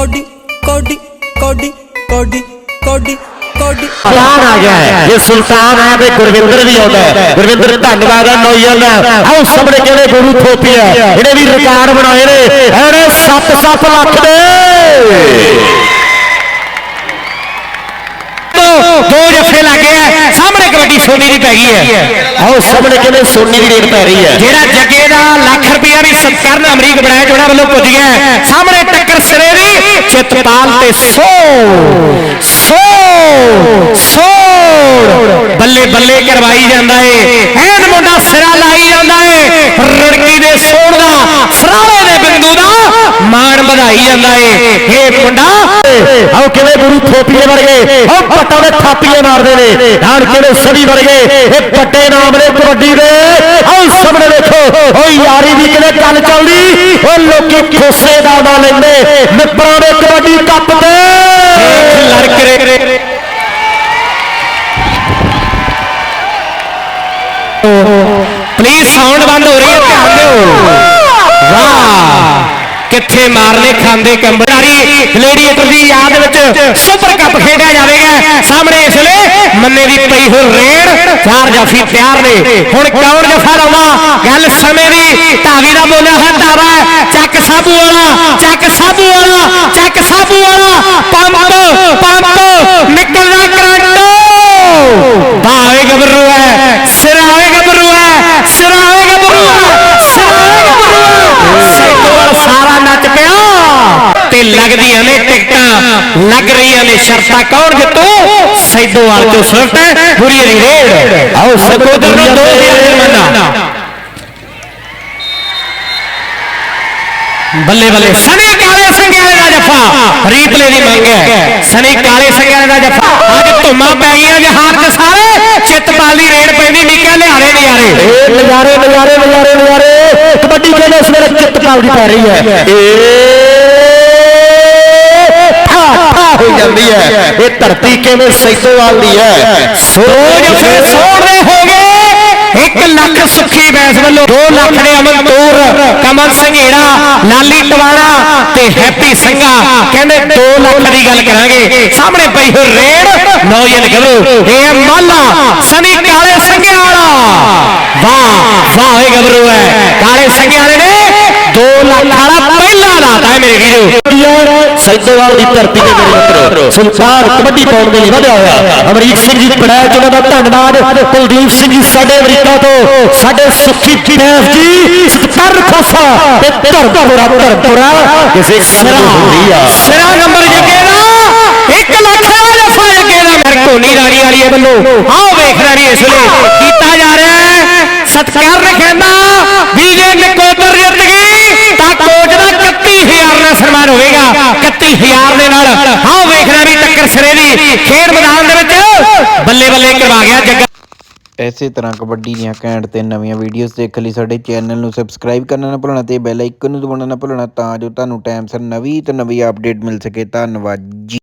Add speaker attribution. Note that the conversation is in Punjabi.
Speaker 1: ਕੋਡੀ ਕੋਡੀ ਕੋਡੀ ਕੋਡੀ ਕੋਡੀ ਕੋਡੀ।
Speaker 2: ਸੁਲਤਾਨ ਆ ਗਿਆ ਹੈ। ਜੇ ਸੁਲਤਾਨ ਹੈ ਤੇ ਗੁਰਵਿੰਦਰ ਵੀ ਆਉਂਦਾ ਹੈ। ਗੁਰਵਿੰਦਰ, ਧੰਨਵਾਦ ਹੈ ਨੌਜਵਾਨ ਦਾ। ਆਓ ਸਾਹਮਣੇ ਕਿਹੜੇ ਗੁਰੂ ਥੋਪੀਆ ਇਹਨੇ ਵੀ ਰਿਕਾਰਡ ਬਣਾਏ ਨੇ। ਇਹਨੇ 7-7 ਲੱਖ ਦੇ
Speaker 3: ਜੱਫੇ ਲੱਗੇ ਆ ਸਾਹਮਣੇ ਕਬੱਡੀ ਸੋਨੀ ਦੀ ਪੈ ਗਈ ਹੈ।
Speaker 2: ਆਓ ਸਾਹਮਣੇ ਕਿਹੜੇ ਸੋਨੀ ਦੀ ਰੇਟ ਪੈ ਰਹੀ ਹੈ।
Speaker 3: ਜਿਹੜਾ ਜੱਗੇ ਦਾ ਲੱਖ ਰੁਪਇਆ ਵੀ ਸਤਕਰਨ ਅਮਰੀਕ ਬਣਾਇਆ ਜੋੜਾ ਵੱਲੋਂ ਪੁੱਜ ਗਿਆ। ਸਾਹਮਣੇ ਟੱਕਰ ਸਿਰੇ ਦੀ ਚਿੱਤਪਾਲ ਤੇ ਸੋ ਸੋ ਸੋ ਬੱਲੇ ਬੱਲੇ ਕਰਵਾਈ ਜਾਂਦਾ ਏ। ਐਨ ਮੁੰਡਾ ਸਿਰਾ ਲਾਈ ਜਾਂਦਾ ਏ। ਰੜਕੀ ਦੇ ਸੋਣ ਦਾ ਸਰਾਲੇ ਦੇ ਬਿੰਦੂ ਦਾ ਮਾਣ ਵਧਾਈ ਜਾਂਦਾ ਏ। ਇਹ ਮੁੰਡਾ
Speaker 2: ਗੁਰੂ ਥੋਪੀਏ ਵਰਗੇ ਆਓ ਪੱਟਾਂ ਦੇ ਥਾਪੀਏ ਮਾਰਦੇ ਨੇ ਨਾਲ ਕਿਹੜੇ ਸੜੀ ਵਰਗੇ ਇਹ ਵੱਡੇ ਨਾਮ ਨੇ ਕਬੱਡੀ ਦੇ ਆਓ ਸਾਹਮਣੇ ਦੇਖੋ ਓ ਯਾਰੀ ਦੀ ਕਿਵੇਂ ਗੱਲ ਚੱਲਦੀ ਓ ਲੋਕੀ ਖੋਸੇ ਦਾ ਨਾ ਲੈਂਦੇ ਮਿੱਤਰਾਂ ਦੇ ਕਬੱਡੀ ਕੱਪ ਤੇ
Speaker 3: ਲੜਕਰੇ ਪਲੀਜ਼ ਸਾਊਂਡ ਬੰਦ ਹੋ ਰਹੀ ਹੈ ਧਿਆਨ ਦਿਓ ਵਾਹ ਕਿੱਥੇ ਮਾਰਨੇ ਖਾਂਦੇ ਕੰਬੜਾਰੀ ਲੇਡੀ ਦੀ ਯਾਦ ਵਿੱਚ ਸੁਪਰ ਕੱਪ ਖੇਡਿਆ ਜਾਵੇਗਾ। ਸਾਹਮਣੇ ਇਸ ਵੇਲੇ ਮੰਨੇ ਦੀ ਪਈ ਹੋਈ ਰੇਡ, ਚਾਰ ਜਾਫੀ ਤਿਆਰ ਨੇ ਹੁਣ ਕੌਣ ਜਫਾ ਲਾਉਂਦਾ ਗੱਲ ਸਮੇਂ ਦੀ। ਧਾਵੀ ਦਾ ਬੋਲਿਆ ਹੈ। ਧਾਵਾ ਚੱਕ ਸਾਬੂ ਵਾਲਾ, ਚੱਕ ਸਾਬੂ ਵਾਲਾ, ਚੱਕ ਸਾਬੂ ਵਾਲਾ। ਪੰਪ ਪੰਪ नगरिया ने शर्ता कौन के तू? सैदो वाल तो सुनत पूरी री रेड। आओ सकोदर नो दो दिया मना। बल्ले बल्ले सने काले संगेरे दा जफा। रीपले दी मंग है। सने काले संगेरे दा जफा। आज धुमा पैगियाँ जहान के सारे चित पाली रेड
Speaker 2: पैंदी निकल लियारे नजारे नजारे नजारे नजारे नजारे। कबड्डी खेल इस वेले चित पाली पै रही है। ए ਜਾਂਦੀ ਹੈ। ਇਹ ਧਰਤੀ ਕਿਵੇਂ ਸੈਦੋਵਾਲ ਦੀ ਹੈ?
Speaker 3: ਰੋਜ਼ ਫਿਰ ਸੋੜਦੇ ਹੋ ਗਏ 1 ਲੱਖ ਸੁੱਖੀ ਬੈਸ ਵੱਲੋਂ 2 ਲੱਖ ਦੇ ਅਮਨ ਤੂਰ ਕਮਲ ਸੰਘੇੜਾ ਲਾਲੀ ਟਵਾਣਾ ਤੇ ਹੈਪੀ ਸਿੰਘਾ। ਕਹਿੰਦੇ 2 ਲੱਖ ਦੀ ਗੱਲ ਕਰਾਂਗੇ। ਸਾਹਮਣੇ ਪਈ ਹੋ ਰੇਡ ਨੌਜਨ ਗੱਭਰੂ ਇਹ ਮਾਲਾ ਸਨੀ ਕਾਲੇ ਸੰਘਿਆ ਵਾਲਾ। ਵਾਹ ਵਾਹ, ਇਹ ਗੱਭਰੂ ਹੈ। ਕਾਲੇ ਸੰਘਿਆ ਵਾਲੇ ਨੇ 2 ਲੱਖ ਵਾਲਾ ਪਹਿਲਾ ਲਾਤਾ ਹੈ ਮੇਰੇ ਵੀਰੋ
Speaker 2: ਸੈਦੋਵਾਲ ਦੀ ਧਰਤੀ ਤੇ ਮੇਰੇ ਮਿੱਤਰੋ ਸੁਲਤਾਨ ਕਬੱਡੀ ਪਾਉਣ ਦੇ ਲਈ ਵਧਿਆ ਹੋਇਆ ਅਮਰੀਕ ਸਿੰਘ ਜੀ ਪੜਾਇ ਜਿਹਨਾਂ ਦਾ ਧੰਨਵਾਦ ਕੁਲਦੀਪ ਸਿੰਘ ਜੀ ਸਾਡੇ ਅਮਰੀਕਾ ਤੋਂ ਸਾਡੇ ਸੁਖੀ ਬੈਸ ਜੀ ਸਤਰ ਖੋਸਾ ਤੇ ਧਰਪੁਰਾ ਧਰਪੁਰਾ ਕਿਸੇ ਸਿਰਾ ਹੁੰਦੀ ਆ
Speaker 3: ਸਿਰਾ ਨੰਬਰ ਜੱਗੇ ਦਾ 1 ਲੱਖ ਦਾ ਜਫਾ ਜੱਗੇ ਦਾ ਮੇਰੇ ਕੋਨੀ ਰਾਣੀ ਵਾਲੀ ਵੱਲੋਂ ਆਓ ਵੇਖ ਰਾਣੀ ਇਸ ਵੇਲੇ ਕੀਤਾ ਜਾ ਰਿਹਾ ਹੈ ਸਤਕਾਰ ਰਖਿਆਂਦਾ ਵੀ ਜੇ 31000 ਦੇ ਨਾਲ। ਆਓ ਵੇਖ ਰਾਣੀ ਟੱਕਰ ਸਿਰੇ ਦੀ ਖੇਡ ਮੈਦਾਨ ਦੇ ਵਿੱਚ। ਬੱਲੇ ਬੱਲੇ ਕਰਵਾ ਗਿਆ ਜੱਗਾ।
Speaker 4: ਇਸੇ ਤਰ੍ਹਾਂ ਕਬੱਡੀ ਦੀਆਂ ਘੈਂਟ ਤੇ ਨਵੀਆਂ ਵੀਡੀਓਜ਼ ਦੇਖਣ ਲਈ ਸਾਡੇ ਚੈਨਲ ਨੂੰ ਸਬਸਕ੍ਰਾਈਬ ਕਰਨਾ ਨਾ ਭੁੱਲਣਾ ਤੇ ਬੈਲ ਆਈਕਨ ਨੂੰ ਦਬਾਉਣਾ ਨਾ ਭੁੱਲਣਾ ਤਾਂ ਜੋ ਤੁਹਾਨੂੰ ਟਾਈਮ ਸਿਰ ਨਵੀਂ ਤੋਂ ਨਵੀਂ ਅਪਡੇਟ ਮਿਲ ਸਕੇ। ਧੰਨਵਾਦ ਜੀ।